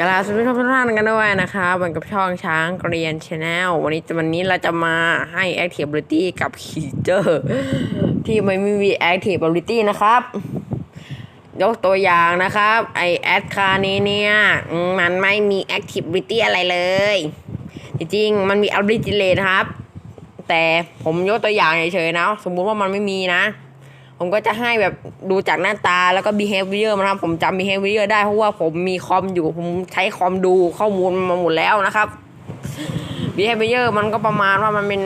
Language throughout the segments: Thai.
กราสวัสดีทุกท่านกันด้วยนะคะวันกับช่องช้างเกรียนชาแนลวันนี้วันนี้เราจะมาให้ Activity กับ Creature ที่ไม่มี Activity นะครับ ยกตัวอย่างนะครับ ไอแอดคานี้เนี่ย มันไม่มี Activity อะไรเลย จริงๆ มันมี Ability เลยนครับ แต่ผมยกตัวอย่างเฉยๆนะ สมมุติว่ามันไม่มีนะ ผมก็จะให้แบบดูจากหน้าตาแล้วก็ behavior มันนะครับผมจำ behavior ได้เพราะว่าผมมีคอมอยู่ผมใช้คอมดูข้อมูลมาหมดแล้วนะครับ behavior มันก็ประมาณว่ามันเป็น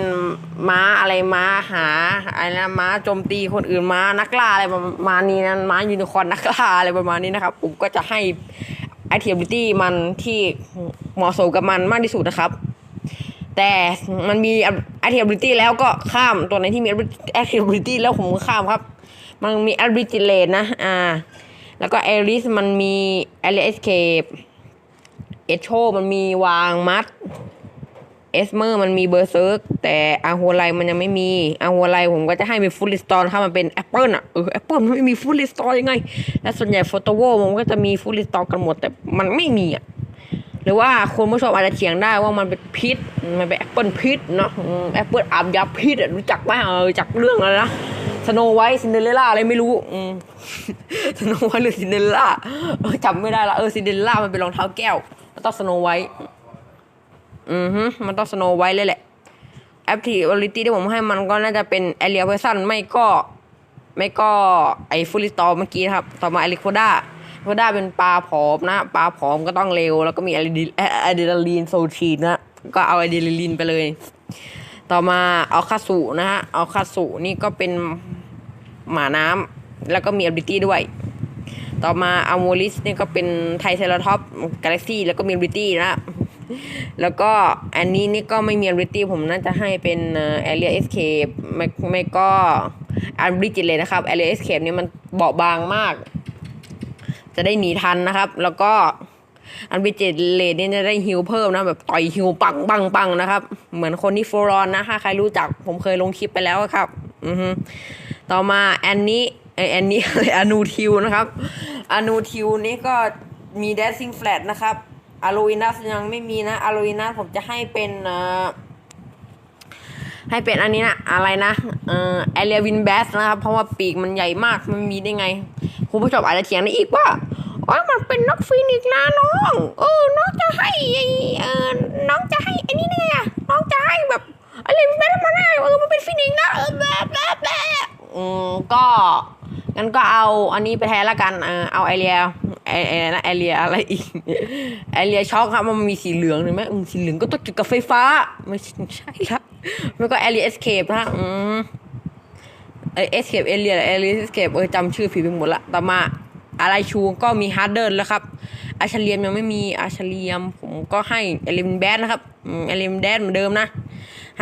ม้าอะไรม้าหาอะไรนะม้าโจมตีคนอื่นม้านักล่าอะไรประมาณนี้นะม้ายูนิคอนนักล่าอะไรประมาณนี้นะครับ ผมก็จะให้ activity มันที่เหมาะสมกับมันมากที่สุดนะครับแต่มันมี activity แล้วก็ข้ามตัวไหนที่มี activity แล้วผมก็ข้ามครับ มันมี ability rate นะ อ่า แล้วก็ Alice มันมี area escape echo มันมีวางมัด เอสเมอร์มันมีเบอร์เซิร์กแต่อาโฮไลมันยังไม่มีอาโฮไลผมก็จะให้เป็นฟูลิสตอนครับมันเป็นแอปเปิลอะเออแอปเปิลมันไม่มีฟูลิสตอนยังไง และส่วนใหญ่โฟโตโวมันก็จะมีฟูลิสตอนกันหมด แต่มันไม่มีอะหรือว่าคุณผู้ชมอาจจะเถียงได้ว่ามันเป็นพิษ มันเป็นแอปเปิลพิษเนาะแอปเปิลอาบยาพิษอะรู้จักไหมเออจากเรื่องอะไรนะ สโนไวท์ซินเดอเรลล่าอะไรไม่รู้อืมสโนไวท์หรือซินเดอเรลล่าจำไม่ได้ละเออซินเดอเรลล่ามันเป็นรองเท้าแก้วแล้วต้องสโนไวท์อือฮึมันต้องสโนไว้เลยแหละแอปที่วอลิตี้ที่ผมให้มันก็น่าจะเป็นแอเรียเพอร์ซันไม่ก็ ไม่ก็ไอฟูลิตอเมื่อกี้นะครับ ต่อมาอลิโคด้าโคด้าเป็นปลาผอมนะ ปลาผอมก็ต้องเร็ว แล้วก็มีอะดรีอะดรีนาลีนโซทีนนะก็เอาอะดรีนาลีนไปเลย ต่อมาเอาคาสุนะฮะเอาคาสุนี่ก็เป็น หมาน้ำแล้วก็มี ability ด้วย ต่อมาอัลโมลิสเนี่ยก็เป็นไทเซราท็อปกาแล็กซี่แล้วก็มี ability นะแล้วก็อันนี้นี่ก็ไม่มี ability ผมน่าจะให้เป็นเอ่อ area escape ไม่ไม่ก็อันบริจิเลยนะครับ area escape นี่มันเบาบางมาก จะได้หนีทันนะครับ แล้วก็อันบริจิเลนนี่ยจะได้ฮิวเพิ่มนะแบบต่อยฮิวปังปังปังนะครับ เหมือนคนที่โฟรอนนะถ้าใครรู้จักผมเคยลงคลิปไปแล้วครับ อือฮึ ต่อมาแอนนี้แอนนี้อนูทิวนะครับอนูทิวนี่ก็มีเดซซิ่งแฟลตนะครับอารูอินัสยังไม่มีนะอารูอินัสผมจะให้เป็นเอ่อให้เป็นอันนี้นะอะไรนะเอ่อแอเรียวินแบสนะครับ เพราะว่าปีกมันใหญ่มากมันมีได้ไง คุณผู้ชมอาจจะเถียงได้อีกว่าอ๋อมันเป็นนกฟีนิกซ์นะน้องเออน้องจะให้เออน้องจะให้อ้นี่ได้ไงน้องจะให้แบบอะไรวินแบสมันได้เออมันเป็นฟีนิกซ์นะเออแบบแบบแบบ อืมก็งั้นก็เอาอันนี้ไปแทนละกันเออเอาไอเรียไอไอนะไอเรียอะไรอีกไอเรียช็อกครับมันมีสีเหลืองเห็นไหมอืมสีเหลืองก็ต้องจุดกับไฟฟ้า ไม่ใช่ไม่ใช่ละแล้วก็แอเรียเอสเคปนะอืมเอเอสเคปเอเรียเอเรียเอสเคปเออจำชื่อผิดไปหมดละต่อมาอะไรชูก็มีฮาร์ดเดิร์แล้วครับ อาชเลียมยังไม่มีอาชเลียม ผมก็ให้เอลิมแบนนะครับอืมเอลิมแบนเหมือนเดิมนะ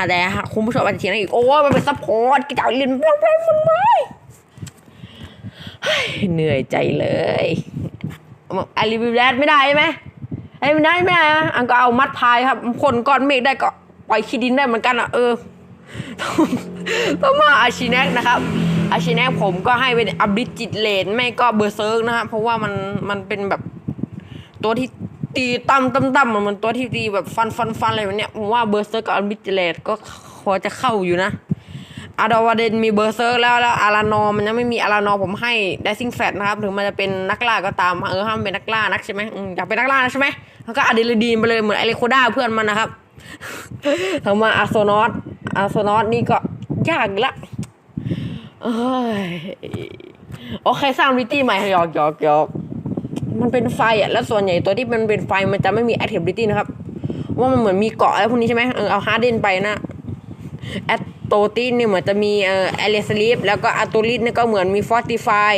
แต่คุณผู้ชมอาจจะเถียงได้อีก โอ้มันเป็นซัพพอร์ตกิจการเรียนแบนแบนมันไม่เหนื่อยใจเลยไอรีวิวแดดไม่ได้ใช่ไหมไอ้ไม่ได้ไม่ได้นะอันก็เอามัดพายครับ คนก้อนเมฆได้ก็ปล่อยขี้ดินได้เหมือนกันอะเออต้องมาอาชิเนกนะครับ อาชิเนกผมก็ให้เป็นอับริจิตเลนไม่ก็เบอร์เซิร์กนะครับเพราะว่ามันมันเป็นแบบตัวที่ ตีตั้มตั้มตั้มมันตัวที่ตีแบบฟันฟันฟันอะไรแบบเนี้ยผมว่าเบอร์เซิร์กับอับริจเลนก็พอจะเข้าอยู่นะอาดาวาเดนมีเบอร์เซอร์แล้วแล้วอารานอมันยังไม่มีอารานอผมให้ไดซิงแฟตนะครับถึงมันจะเป็นนักล่าก็ตามเออห้ามเป็นนักล่านักใช่ไหมอยากเป็นนักล่านะใช่ไหมแล้วก็อะดรีนาลีนไปเลยเหมือนไอเลโคด้าเพื่อนมันนะครับทำมาอาโซนอตอาโซนอตนี่ก็ยากละโอเคสร้างวิตี้ใหม่หยอกหยอกหยอก มันเป็นไฟอะแล้วส่วนใหญ่ตัวที่มันเป็นไฟมันจะไม่มีแอคทีฟวิตี้นะครับ ว่ามันเหมือนมีเกาะอะไรพวกนี้ใช่ไหมเออเอาฮาร์ดเดนไปนะแอตโตตินเนี่ยเหมือนจะมีเอ่อแอเลสลีฟแล้วก็อะโตลิสเนี่ยก็เหมือนมีฟอร์ติฟาย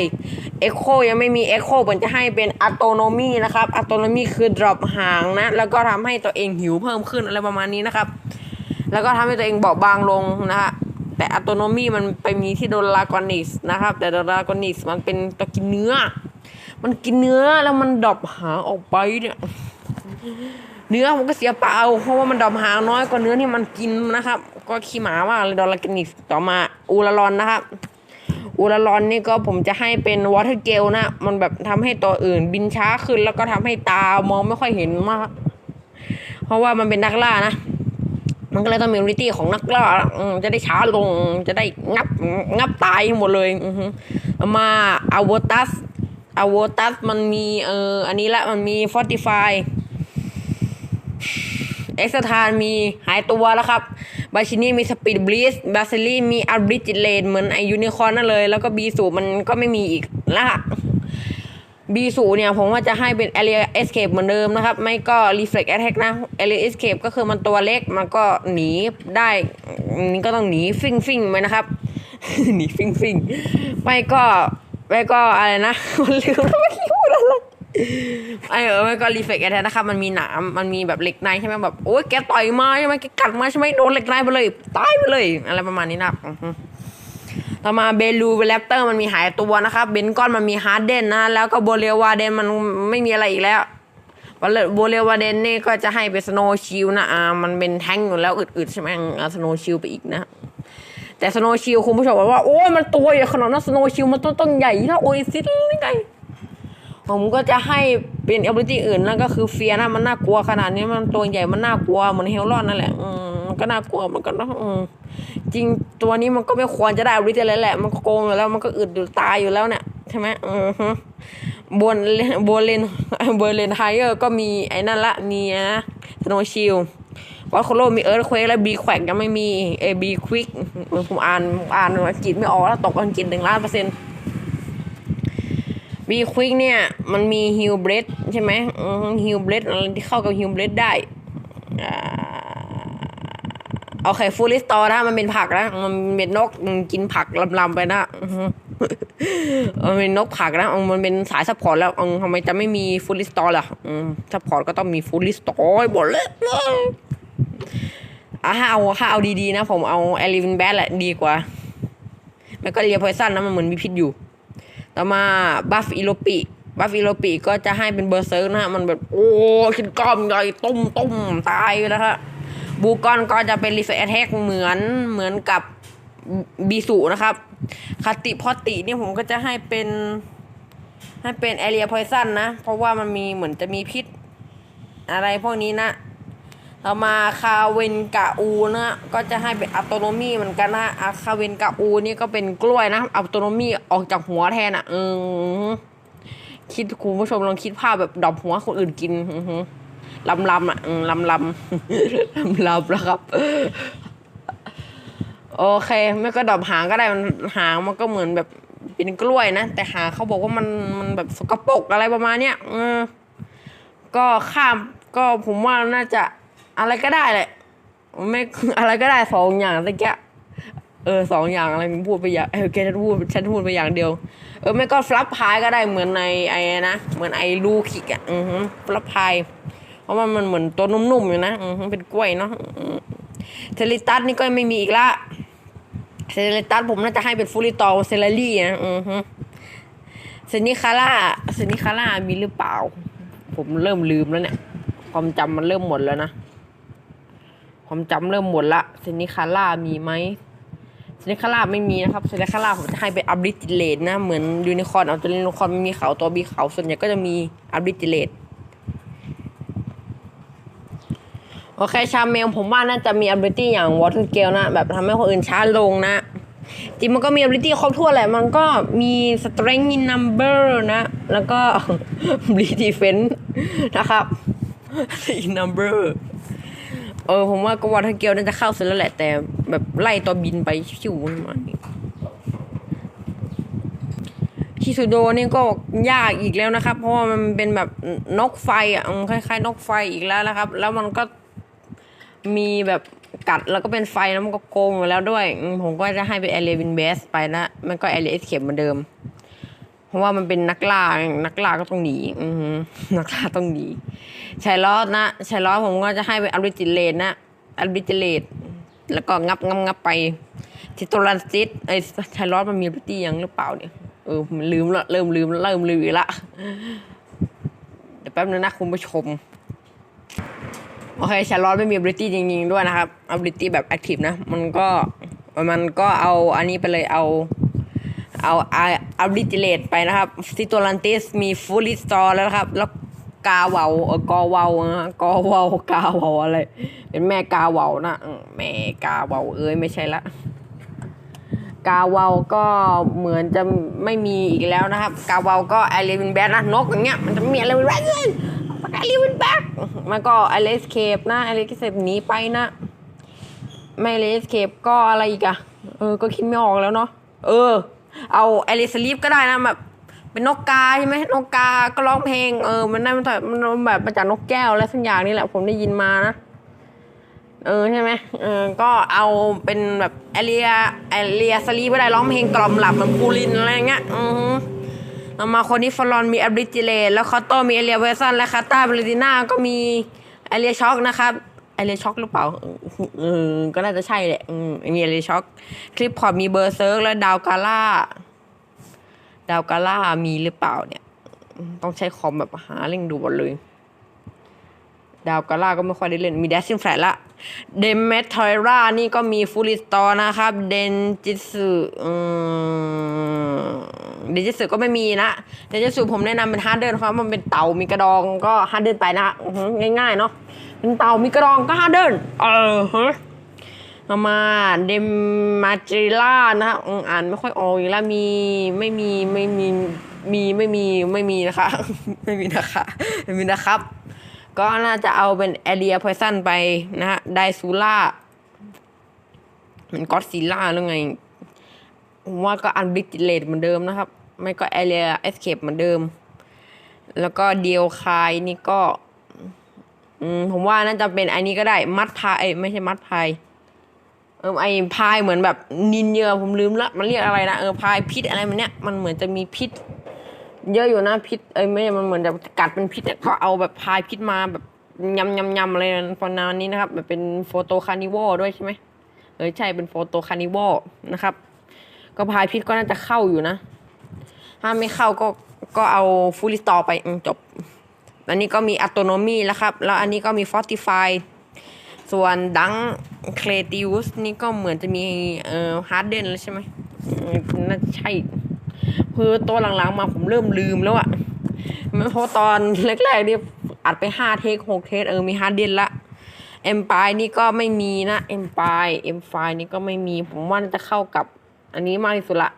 เอ็กโคยังไม่มีเอ็กโคเหมือนจะให้เป็นอะโตโนมีนะครับอะโตโนมีคือดรอปห่างนะ แล้วก็ทำให้ตัวเองหิวเพิ่มขึ้นอะไรประมาณนี้นะครับ แล้วก็ทำให้ตัวเองเบาบางลงนะฮะแต่อะตโนมีมันไปมีที่โดลากอนิสนะครับ แต่โดลากอนิสมันเป็นตัวกินเนื้อ มันกินเนื้อแล้วมันดอปหางออกไปเนี่ย เนื้อมันก็เสียเปล่า เพราะว่ามันดอมหางน้อยกว่าเนื้อที่มันกินนะครับ ก็ขี้หมาว่าเลยดอลลากินิกต่อมาอูลารอนนะครับอูรารอนนี่ก็ผมจะให้เป็นวอเตอร์เกลนะ มันแบบทำให้ตัวอื่นบินช้าขึ้น แล้วก็ทำให้ตามองไม่ค่อยเห็นมาก เพราะว่ามันเป็นนักล่านะ มันก็เลยต้องมีริตี้ของนักล่าจะได้ช้าลง จะได้งับงับตายหมดเลย มาอาวตัส อาวตัสมันมีเอออันนี้ละมันมีฟอร์ติฟายเอ็กซ์ทานมีหายตัวแล้วครับบาชินี่มีสปีดบลิสบาซิลี่มีอัลบริจิเลนเหมือนไอยูนิคอร์นั่นเลย แล้วก็บีสูมันก็ไม่มีอีกละบีสูเนี่ยผมว่าจะให้เป็น Area Escape เหมือนเดิมนะครับ ไม่ก็ Reflect Attack นะ Area Escape ก็คือมันตัวเล็กมันก็หนีได้นี่ก็ต้องหนีฟิ่งฟิ่งไปนะครับหนีฟิ่งฟิ่งไม่ก็ ไม่ก็อะไรนะมันลืมแล้วไม่พูดอะไรไอเออไม่ก็รีเฟกแอทนะครับมันมีหนามมันมีแบบเหล็กในใช่ไหมแบบโอ้ยแกต่อยมาใช่ไหมแกกัดมาใช่ไหมโดนเหล็กในไปเลยตายไปเลย อะไรประมาณนี้นะต่อมาเบลูเวลปเตอร์มันมีหายตัวนะครับเบนก้อนมันมีฮาร์ดเดนนะแล้วก็โบเรวาเดนมันไม่มีอะไรอีกแล้วโบเรวาเดนนี่ก็จะให้เป็นสโนชิลนะอ่ามันเป็นแท่งอยู่แล้วอึดๆใช่ไหมสโนชิลไปอีกนะ แต่สโนชิลคุณผู้ชมบอกว่าโอ้ยมันตัวใหญ่ขนาดนั้นสโนชิลมันต้นต้นใหญ่เท่าโอเอซิสนี่ไงผมก็จะให้เป็น ability อื่นนั่นก็คือเฟียนะมันน่ากลัวขนาดนี้มันตัวใหญ่มันน่ากลัวเหมือนเฮลลอนนั่นแหละอืมมันก็น่ากลัวมือนกันะอืมจริงตัวนี้มันก็ไม่ควรจะได้ ability เลยแหละ มันโกงอยู่แล้วมันก็อึดอยู่ตายอยู่แล้วเนี่ยใช่ไหมอือฮบนบนเลนบนเลนไฮเออร์ก็มีไอ้นั่นละมีนะสโนชิล วอลโคโลมีเอิร์ธเควกและบีแขวกยังไม่มีเอบีควิกผมอ่านอ่านอังกฤษไม่ออกแล้วตกอังกฤษหนึ่งล้านเปอร์เซ็นต์บีควิกเนี่ย มันมีฮิวเบรดใช่ไหมฮิวเบรดอะไรที่เข้ากับฮิวเบรดได้อ่าโอเคฟูลิสตอนะมันเป็นผักนะมันเป็นนกกินผักลำๆไปนะมันเป็นนกผักนะมันเป็นสายซัพพอร์ตแล้วทำไมจะไม่มีฟูลิสตอล่ะซัพพอร์ตก็ต้องมีฟูลิสตอหมดเลย อะถ้าเอาถ้าเอาดีๆนะ ผมเอาแอลิวินแบทแหละดีกว่า แล้วก็เรียพอยซันนะมันเหมือนมีพิษอยู่ ต่อมาบัฟอิโลปิบัฟอิโลปิก็จะให้เป็นเบอร์เซิร์กนะฮะ มันแบบ โอ้กินกล้อมใหญ่ตุ้มตุ้มตายแล้วฮะบูกอนก็จะเป็นรีเฟรชแท็กเหมือนเหมือนกับบีสุนะครับคติพอตินี่ผมก็จะให้เป็นให้เป็นแอเรียพอยซันนะ เพราะว่ามันมีเหมือนจะมีพิษอะไรพวกนี้นะ ต่อมาคาเวนกาอูนะก็จะให้เป็นอัตโนมีเหมือนกันนะอาคาเวนกาอูนี่ก็เป็นกล้วยนะอัตโนมีออกจากหัวแทนอะเออคิดคุณผู้ชมลองคิดภาพแบบดอบหัวคนอื่นกินลำลำอะอืมลำลำลำลำแล้วครับโอเคไม่ก็ดอบหางก็ได้มันหางมันก็เหมือนแบบเป็นกล้วยนะ แต่หางเขาบอกว่ามันมันแบบสกปรกอะไรประมาณเนี้ยเออก็ข้ามก็ผมว่าน่าจะ อะไรก็ได้แหละไม่อะไรก็ได้สองอย่างตะเกียเออสองอย่างอะไรผมพูดไปอย่างเออแกฉันพูดฉันพูดไปอย่างเดียว เออไม่ก็ฟลับพายก็ได้เหมือนในไอ้นะเหมือนไอ้ลูคิกอะอือฮึฟลับพายเพราะว่ามันเหมือนตัวนุ่มๆอยู่นะอือฮึเป็นกล้วยเนาะเทลิตัสนี่ก็ไม่มีอีกละเทลิตัสผมน่าจะให้เป็นฟูริตอเซลารี่นะอือฮึเซนิคาร่าเซนิคาร่ามีหรือเปล่า ผมเริ่มลืมแล้วเนี่ย ความจำมันเริ่มหมดแล้วนะ ความจำเริ่มหมดละเซนิคาร่ามีไหมเซนิคาร่าไม่มีนะครับเซนิคาร่าผมจะให้เป็นอับริจิเลตนะ เหมือนยูนิคอร์นเอาตัวยูนิคอร์นไม่มีเขาตัวบีเขาส่วนใหญ่ก็จะมีอับริจิเลตโอเคชาเมลผมว่าน่าจะมีอับริตี้อย่างวอเตอร์เกลนะ แบบทำให้คนอื่นช้าลงนะ จริงมันก็มี ability ครบถ้วนแหละ มันก็มี strength in number นะ แล้วก็ bleed defense นะครับ in number เอ เออผมว่าก็วอเตอร์เกลน่าจะเข้าเสร็จแล้วแหละ แต่แบบไล่ตัวบินไปชิวมาชิซูโดนี่ก็ยากอีกแล้วนะครับ เพราะว่ามันเป็นแบบนกไฟอะคล้ายๆ นกไฟอีกแล้วนะครับ แล้วมันก็มีแบบกัดแล้วก็เป็นไฟแล้วมันก็โกงอยู่แล้วด้วย ผมก็จะให้เป็นแอเรียวินเบสไปนะ มันก็แอเรียเอสเข็มเหมือนเดิม เพราะว่ามันเป็นนักล่า นักล่าก็ต้องหนีอือนักล่าต้องหนีชายลอนะชายลอผมก็จะให้เป็นอัลบิจิเลตนะอัลบิจิเลตแล้วก็งับงับงับไป ทิโตรันซิตไอ้ชายลอมันมีอัลบิตี้ยังหรือเปล่าเนี่ย เออมันลืมละเริ่มลืมเริ่มลืมอีกละ เดี๋ยวแป๊บนึงนะคุณผู้ชม โอเคชาร์ลอตไม่มี ability จริงๆด้วยนะครับ ability แบบ active นะ มันก็ มันก็เอาอันนี้ไปเลยเอา เอาอาอาริจิเลตไปนะครับซิโตลันติสมีฟูลิสตอแล้วนะครับ แล้วกาเวาเออกอเวาะกอเวากาเวาอะไร เป็นแม่กาเวานะแม่กาเวาเอ้ยไม่ใช่ละกาเวาก็เหมือนจะไม่มีอีกแล้วนะครับ กาเวาก็ไอเลวินแบทนะนกอย่างเงี้ยมันจะม่มีอะไรแบทเลยไอเลวินแบทมันก็ไอเลสเคปนะไอเลสเคปหนีไปนะไม่เลสเคปก็อะไรอีกอะเออก็คิดไม่ออกแล้วเนาะเออ เอาไอเลสลีฟก็ได้นะแบบเป็นนกกาใช่ไหมนกกาก็ร้องเพลงเออมันได้มันมันแบบมาจากนกแก้วอะไรสักอย่างนี่แหละผมได้ยินมานะเออใช่ไหมเออก็เอาเป็นแบบแอเรียแอเรียสลีฟก็ได้ร้องเพลงกล่อมหลับเหมือนปูลินอะไรเงี้ยอือเอามาคนนี้ฟลอนมีอับริจิเลแล้วคอตโตมีเอเรียเวอร์ซันและคาตาเบลติน่าก็มีเอเรียช็อกนะครับ เอเรียช็อกหรือเปล่าเออก็น่าจะใช่แหละอืมมีเอเรียช็อกคลิปพอร์ตมีเบอร์เซิร์กและดาวกาล่า ดาวกาล่ามีหรือเปล่าเนี่ย ต้องใช้คอมแบบหาเร่งดูหมดเลย ดาวกาล่าก็ไม่ค่อยได้เล่น มีแดซิ่งแฟลละ เดมเมทอยร่านี่ก็มีฟูลิสตอนะครับ เดนจิสึเดนจิสึก็ไม่มีนะ เดนจิสึผมแนะนำเป็นฮาร์ดเดินเพราะมันเป็นเต่ามีกระดองก็ฮาร์ดเดินไปนะง่ายๆเนาะ เป็นเต่ามีกระดองก็ฮาร์ดเดินเออฮะเอามาเดมมาจิล่านะฮะอืมอ่านไม่ค่อยออกอีกแล้วมีไม่มีไม่มีมีไม่มีไม่มีนะคะ ไม่มีนะคะไม่มีนะครับ ก็น่าจะเอาเป็นแอเรียพอยซันไปนะฮะไดซูล่ามันก็อดซิล่าหรือไงผมว่าก็อันบิจิเลตเหมือนเดิมนะครับ ไม่ก็แอเรียเอสเคปเหมือนเดิม แล้วก็เดียวคายนี่ก็ อืมผมว่าน่าจะเป็นไอันนี้ก็ได้ มัดพายไม่ใช่มัดพายเออไอพายเหมือนแบบนินเยอผมลืมละมันเรียกอะไรนะเออพายพิษอะไรมันเนี้ยมันเหมือนจะมีพิษ เยอะอยู่นะพิษเอ้ยไม่มันเหมือนจะกัดเป็นพิษอะเขาเอาแบบพายพิษมาแบบยำยำยำอะไรประมาณนี้นะครับแบบเป็นโฟโตคานิวอลด้วยใช่ไหมเออใช่เป็นโฟโตคานิวอลนะครับ ก็พายพิษก็น่าจะเข้าอยู่นะ ถ้าไม่เข้าก็ก็เอาฟูลิสตอไปจบ อันนี้ก็มีอัตโนมีแล้วครับ แล้วอันนี้ก็มีฟอร์ติฟายส่วนดังเคลติอุสนี่ก็เหมือนจะมีเอ่อฮาร์ดเดนแล้วใช่ไหมน่าจะใช่คือตัวหลังๆมาผมเริ่มลืมแล้วอะเพราะตอนแรกๆนี่อัดไปห้าเทคหกเทคเออมีฮาร์ดเดนละเอ็มปายนี่ก็ไม่มีนะเอ็มปายเอ็มไฟนี่ก็ไม่มี ผมว่าน่าจะเข้ากับ อันนี้มากที่สุดละ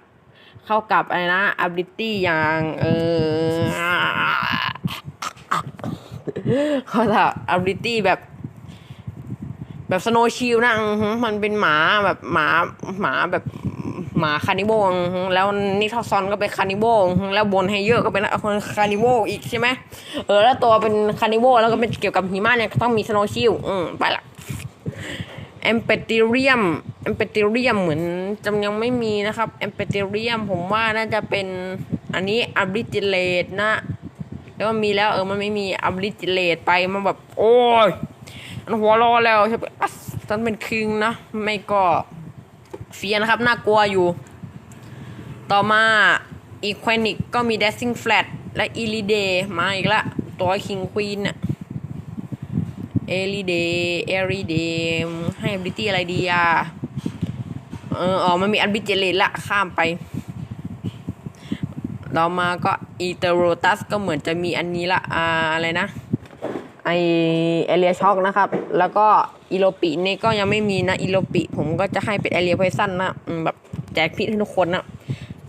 เข้ากับอะไรนะ ability อย่างเออ เขาจะ ability แบบ แบบสโนชิลนะมันเป็นหมาแบบหมาหมาแบบหมาคานิโบลแล้วนิทอซอนก็เป็นคานิโบลแล้วบนไฮเยอร์ก็เป็นคนคานิโบอีกใช่ไหมเออ แล้วตัวเป็นคานิโบแล้วก็เป็นเกี่ยวกับหิมะเนี่ยต้องมีสโนชิลอืมไปละแอมเปติเรียมแอมเปติเรียมเหมือนจำยังไม่มีนะครับแอมเปติเรียมผมว่าน่าจะเป็นอันนี้อับริจิเลตนะ แล้วมันมีแล้วเออมันไม่มีอับริจิเลตไปมันแบบ โอ้ยมันหัวรอแล้วใช่ปะฉันเป็นคิงนะไม่ก็เฟียนะครับน่ากลัวอยู่ ต่อมาอีควนิกก็มี Dashing Flat และ e l i d a y มาอีกละ ตัวคิงควีนเนี่ยเอลิเดเอริเดให้บิตี้อะไรดีอะเอออ๋อมันมีอันบิเจเลตละข้ามไป ต่อมาก็อีเตโรตัสก็เหมือนจะมีอันนี้ละอ่าอะไรนะไอเอเรียช็อกนะครับ แล้วก็อีโลปินี่ก็ยังไม่มีนะอีโลปิผมก็จะให้เป็นเอเรียไพซันนะแบบแจกพิษให้ทุกคนนะ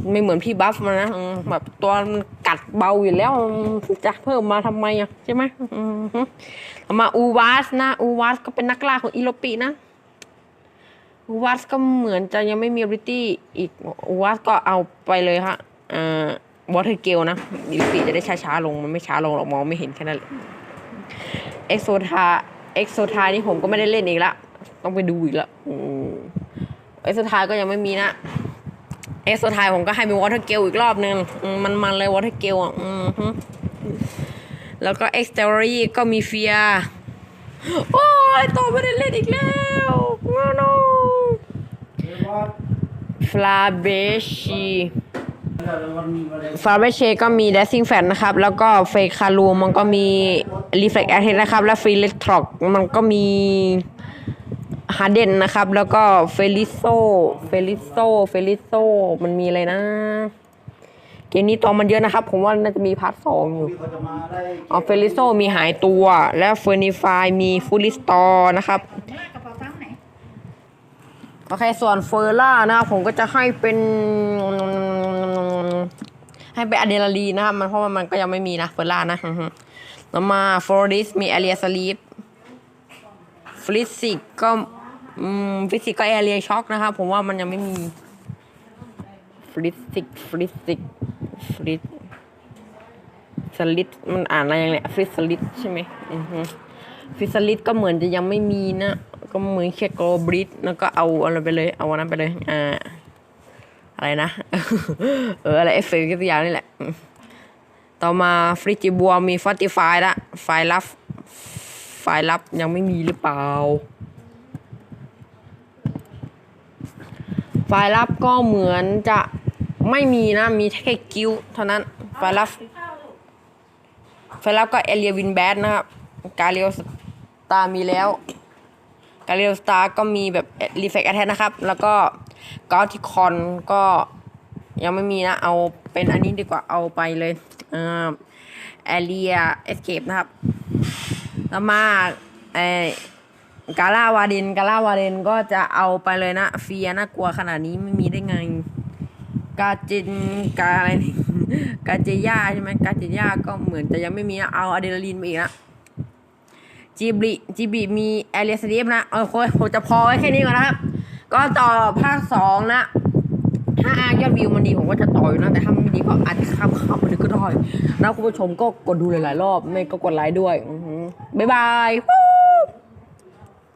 ไม่เหมือนพี่บัฟมันนะแบบตัวมันกัดเบาอยู่แล้วจะเพิ่มมาทำไมอะใช่ไหมมฮึเอามาอูวาสนะอูวาสก็เป็นนักล่าของอีโลปินะอูวาสก็เหมือนจะยังไม่มีริตี้อีกอูวาสก็เอาไปเลยฮะอ่า วอเทอร์เกลนะอีโลปิจะได้ช้าๆลงมันไม่ช้าลงหรอกมองไม่เห็นแค่นั้นแหละเอ็กโซทาเอ็กโซทานี่ผมก็ไม่ได้เล่นอีกละต้องไปดูอีกละอืมเอ็กโซทาก็ยังไม่มีนะเอ็กโซทาผมก็ให้มีวอเตอร์เกลอีกรอบนึงอืมมันมันเลยวอเตอร์เกลอะอืมฮึแล้วก็เอ็กซ์เตอรี่ก็มีเฟียโอ้ยโตไม่ได้เล่นอีกแล้วโนฟลาเบชี ฟาเบเชก็มี d ด s ิ i n g Fat นะครับ แล้วก็เฟคารูมันก็มี Reflect a t t a c นะครับ และฟรีเลททรอกมันก็มีฮาเดนนะครับ แล้วก็เฟลิโซเฟลิโซเฟลิโซมันมีอะไรนะ เกมนี้ตัวมันเยอะนะครับ ผมว่าน่าจะมีพาร์ทสองอยู่ที่เขาจะมาได้ออเฟลิโซมีหายตัว และเฟอร์นิฟายมีฟูลิสตอร์นะครับลากกระเป๋าตังค์ไหนโอเค ส่วนเฟอร์ล่านะครับ ผมก็จะให้เป็น ให้เป็นอะดรีนาลีนนะครับมันเพราะว่ามันก็ยังไม่มีนะเฟอร์ล่านะอือฮึแล้วมาฟอริสมีแอเรียสลีปฟลิสิกก็อืมฟิสิกก็แอเรียช็อกนะครับผมว่ามันยังไม่มีฟลิสิกฟลิสิกฟลิสสลิดมันอ่านอะไรอย่างเนี้ยฟลิสลิดใช่ไหมอือฮึฟิสลิดก็เหมือนจะยังไม่มีนะ ก็เหมือนแค่โกบริดแล้วก็เอาอะไรไปเลย เอาวันนั้นไปเลย อ่า อะไรนะ เออ อะไรเอฟเฟกต์ทุกอย่างนี่แหละ ต่อมาฟริจิบัวมีฟอตติฟายละไฟล์ลับ ไฟล์ลับยังไม่มีหรือเปล่า ไฟล์ลับก็เหมือนจะไม่มีนะ มีแค่กิ้วเท่านั้น ไฟล์ลับ ไฟลับก็เอเลียวินแบดนะครับ กาเลียสตามีแล้ว กาเลียสตาก็มีแบบรีเฟกแอทแทนะครับ แล้วก็ กอติคอนก็ยังไม่มีนะ เอาเป็นอันนี้ดีกว่าเอาไปเลยเอ่อเอเลียเอสเคปนะครับ แล้วมาเอกาลาวาเดนกาลาวาเดนก็จะเอาไปเลยนะ เฟียน่ากลัวขนาดนี้ไม่มีได้ไง กาจินกาอะไรนี่กาเจย่าใช่ไหมกาเจย่าก็เหมือนจะยังไม่มีนะเอาอะดรีนาลีนมาอีกนะจีบลิจีบีมีแอเรียสเดียมนะ เออโคผมจะพอไว้แค่นี้ก่อนนะครับ ก็ต่อภาคสองนะ ถ้ายอดวิวมันดีผมก็จะต่ออยู่นะ แต่ถ้ามันไม่ดีก็อาจจะข้ามข้ามไปเลยก็ได้นะคุณผู้ชมก็กดดูหลายๆรอบ ไม่ก็กดไลค์ด้วยบ๊ายบาย